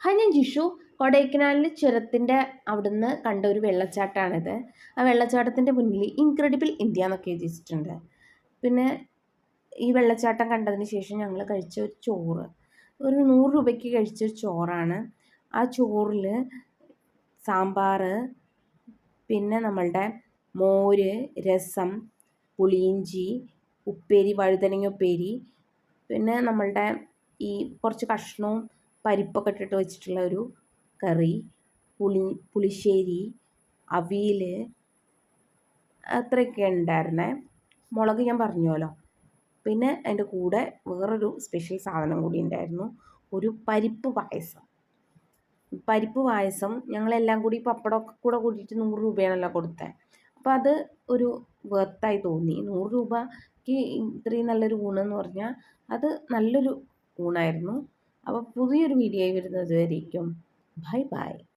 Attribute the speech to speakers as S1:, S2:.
S1: ഞാൻ ജിഷു. കൊടൈക്കനാലിൽ ചുരത്തിന്റെ അവിടുന്ന് കണ്ട ഒരു വെള്ളച്ചാട്ടമാണിത്. ആ വെള്ളച്ചാട്ടത്തിന്റെ മുന്നിൽ ഇൻക്രെഡിബിൾ ഇന്ത്യ എന്നൊക്കെ എഴുതിയിട്ടുണ്ട്. പിന്നെ ഈ വെള്ളച്ചാട്ടം കണ്ടതിന് ശേഷം ഞങ്ങൾ കഴിച്ച ഒരു ചോറ്. ഒരു നൂറ് രൂപയ്ക്ക് കഴിച്ച ഒരു ചോറാണ്. ആ ചോറിൽ സാമ്പാർ പിന്നെ നമ്മളുടെ മോര് രസം പുളിയിഞ്ചി ഉപ്പേരി വഴുതനങ്ങ ഉപ്പേരി പിന്നെ നമ്മളുടെ ഈ കുറച്ച് കഷ്ണവും പരിപ്പൊക്കെ ഇട്ടിട്ട് വെച്ചിട്ടുള്ള ഒരു കറി. പുളി പുളിശ്ശേരി അവിയൽ അത്രയൊക്കെ ഉണ്ടായിരുന്നേ. മുളക് ഞാൻ പറഞ്ഞുവല്ലോ. പിന്നെ അതിന്റെ കൂടെ വേറൊരു സ്പെഷ്യൽ സാധനം കൂടി ഉണ്ടായിരുന്നു. ഒരു പരിപ്പ് പായസം. പരിപ്പ് പായസം ഞങ്ങളെല്ലാം കൂടി പപ്പടമൊക്കെ കൂടെ കൂട്ടിയിട്ട് നൂറ് രൂപയാണല്ലോ കൊടുത്തത് അപ്പോൾ അത് ഒരു വർത്തായി തോന്നി. നൂറ് രൂപയ്ക്ക് ഇത്രയും നല്ലൊരു ഊണെന്ന് പറഞ്ഞാൽ അത് നല്ലൊരു ഊണായിരുന്നു. അപ്പോൾ പുതിയൊരു വീഡിയോ വരുന്നത് ബൈ ബൈ